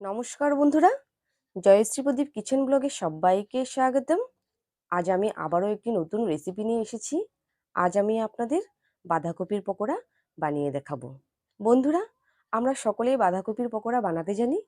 নমস্কার বন্ধুরা। জয়শ্রী প্রদীপ কিচেন ব্লগে সবাইকে স্বাগতম। আজ আমি আবারও একটি নতুন রেসিপি নিয়ে এসেছি। আজ আমি আপনাদের বাঁধাকপির পকোড়া বানিয়ে দেখাবো। বন্ধুরা, আমরা সকলেই বাঁধাকপির পকোড়া বানাতে জানি,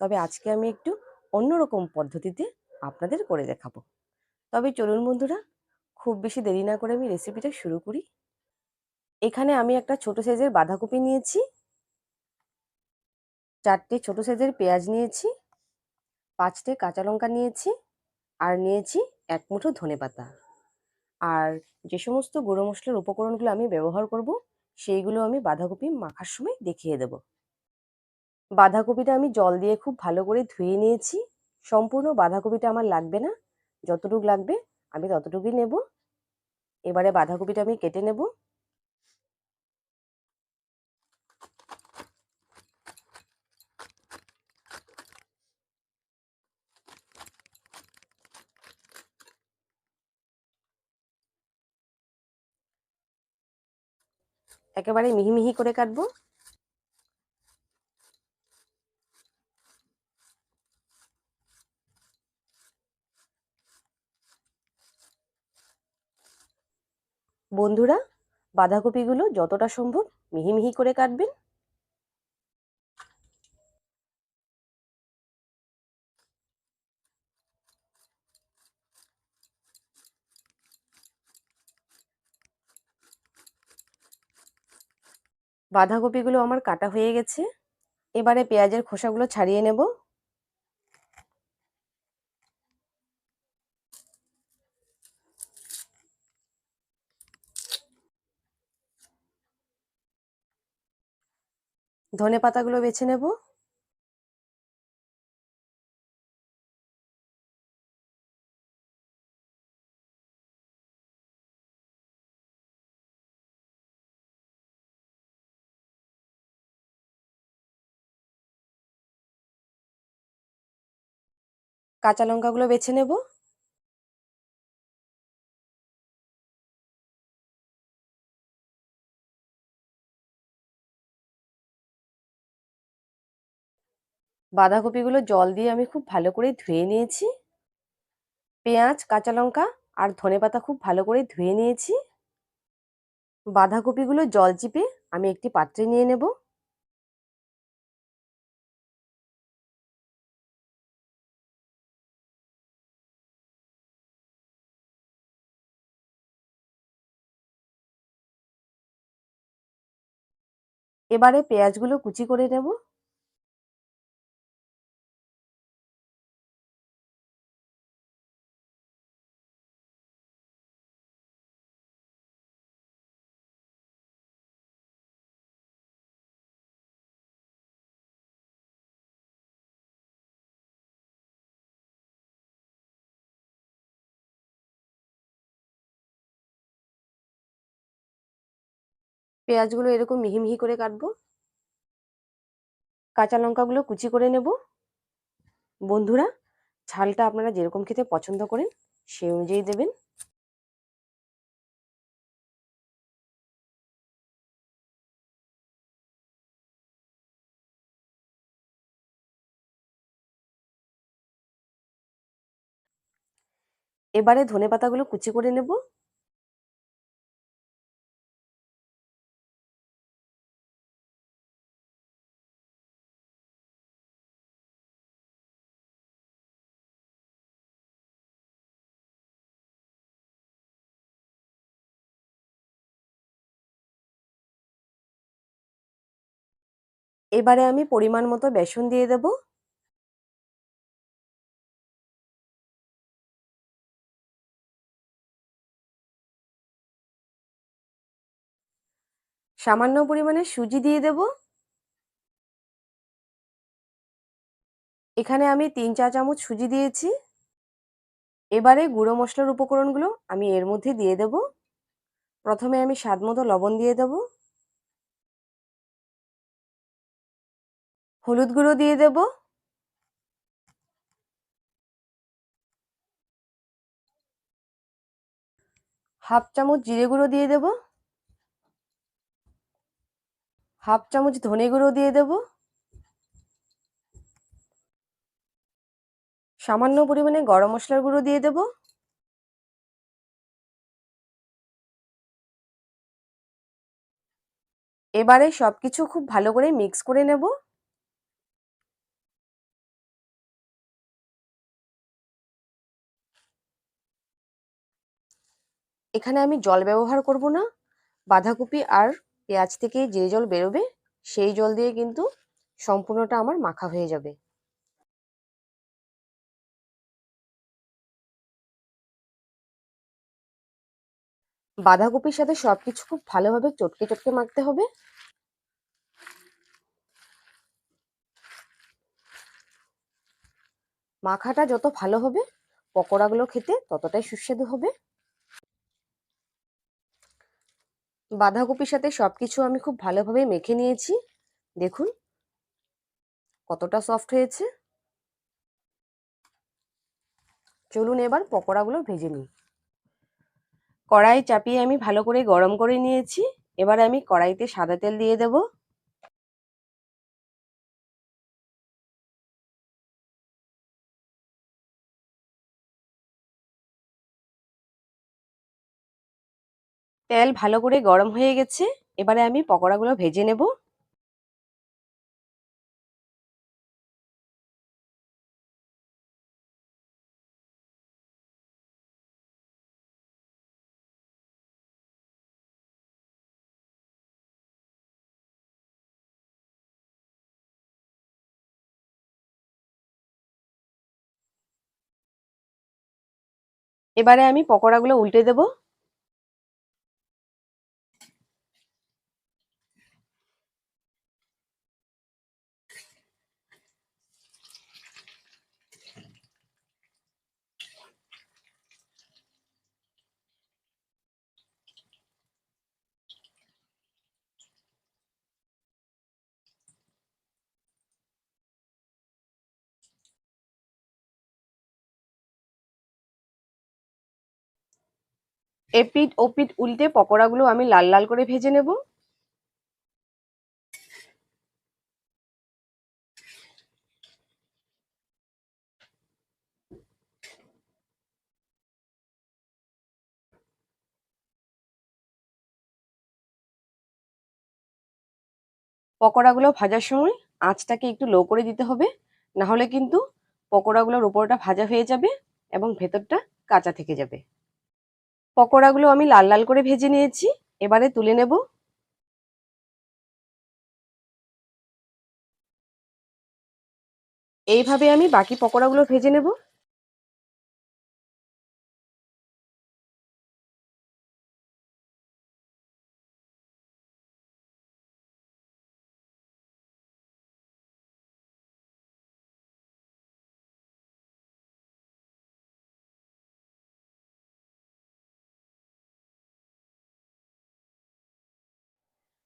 তবে আজকে আমি একটু অন্যরকম পদ্ধতিতে আপনাদের করে দেখাবো। তবে চলুন বন্ধুরা, খুব বেশি দেরি না করে আমি রেসিপিটা শুরু করি। এখানে আমি একটা ছোট সাইজের বাঁধাকপি নিয়েছি। চারটে ছোট সাইজের পেঁয়াজ নিয়েছি, পাঁচটে কাঁচা লঙ্কা নিয়েছি, আর নিয়েছি এক মুঠো ধনে পাতা। আর যে সমস্ত গুঁড়ো মশলার উপকরণগুলো আমি ব্যবহার করব, সেইগুলো আমি বাঁধাকপি মাখার সময় দেখিয়ে দেব। বাঁধাকপিটা আমি জল দিয়ে খুব ভালো করে ধুয়ে নিয়েছি। সম্পূর্ণ বাঁধাকপিটা আমার লাগবে না, যতটুকু লাগবে আমি ততটুকুই নেব। এবারে বাঁধাকপিটা আমি কেটে নেব। একেবারে মিহিমিহি মিহি করে কাটবো। বন্ধুরা বাঁধাকপিগুলো যতটা সম্ভব মিহিমিহি মিহি করে কাটবেন। বাঁধাকপিগুলো আমার কাটা হয়ে গেছে। এবারে পেঁয়াজের খোসাগুলো ছাড়িয়ে নেব। ধনে পাতাগুলো বেছে নেব। কাঁচা লঙ্কাগুলো বেছে নেব। বাঁধাকপিগুলো জল দিয়ে আমি খুব ভালো করে ধুয়ে নিয়েছি। পেঁয়াজ, কাঁচা লঙ্কা আর ধনে পাতা খুব ভালো করে ধুয়ে নিয়েছি। বাঁধাকপিগুলো জল চিপে আমি একটি পাত্রে নিয়ে নেব। এবারে পেঁয়াজগুলো কুচি করে নেব। পেঁয়াজগুলো এরকম মিহি মিহি করে কাটবো। কাঁচা লঙ্কাগুলো কুচি করে নেব। বন্ধুরা, ঝালটা আপনারা যেরকম খেতে পছন্দ করেন, সেই অনুযায়ী দেবেন। এবারে ধনে পাতাগুলো কুচি করে নেব। এবারে আমি পরিমাণ মতো বেসন দিয়ে দেব। সামান্য পরিমাণে সুজি দিয়ে দেব। এখানে আমি তিন চা চামচ সুজি দিয়েছি। এবারে গুঁড়ো মশলার উপকরণগুলো আমি এর মধ্যে দিয়ে দেব। প্রথমে আমি স্বাদ মতো লবণ দিয়ে দেব। হলুদ গুঁড়ো দিয়ে দেব। হাফ চামচ জিরে গুঁড়ো দিয়ে দেব। হাফ চামচ ধনে গুঁড়ো দিয়ে দেব। সামান্য পরিমাণে গরম মশলার গুঁড়ো দিয়ে দেব। এবারে সবকিছু খুব ভালো করে মিক্স করে নেব। এখানে আমি জল ব্যবহার করব না। বাঁধাকপি আর পেঁয়াজ থেকে যে জল বেরোবে, সেই জল দিয়ে কিন্তু সম্পূর্ণটা আমার মাখা হয়ে যাবে। বাঁধাকপির সাথে সবকিছু খুব ভালোভাবে চটকে চটকে মাখতে হবে। মাখাটা যত ভালো হবে, পকোড়াগুলো খেতে ততটাই সুস্বাদু হবে। বাঁধাকপির সাথে সব কিছু আমি খুব ভালোভাবে মেখে নিয়েছি। দেখুন, কতটা সফট হয়েছে। চলুন এবার পকোড়াগুলো ভেজে নিই। কড়াই চাপিয়ে আমি ভালো করে গরম করে নিয়েছি। এবার আমি কড়াইতে সাদা তেল দিয়ে দেব। তেল ভালো করে গরম হয়ে গেছে, এবারে আমি পকোড়াগুলো ভেজে নেব। এবারে আমি পকোড়াগুলো উল্টে দেব। এপিট, ওপিট, উল্টে পকোড়াগুলো আমি লাল লাল করে ভেজে নেব। পকোড়াগুলো ভাজার সময় আঁচটাকে একটু লো করে দিতে হবে না হলে কিন্তু পকোড়াগুলোর উপরটা ভাজা হয়ে যাবে এবং ভেতরটা কাঁচা থেকে যাবে। পকোড়াগুলো আমি লাল লাল করে ভেজে নিয়েছি। এবারে তুলে নেব। এইভাবে আমি বাকি পকোড়াগুলো ভেজে নেব।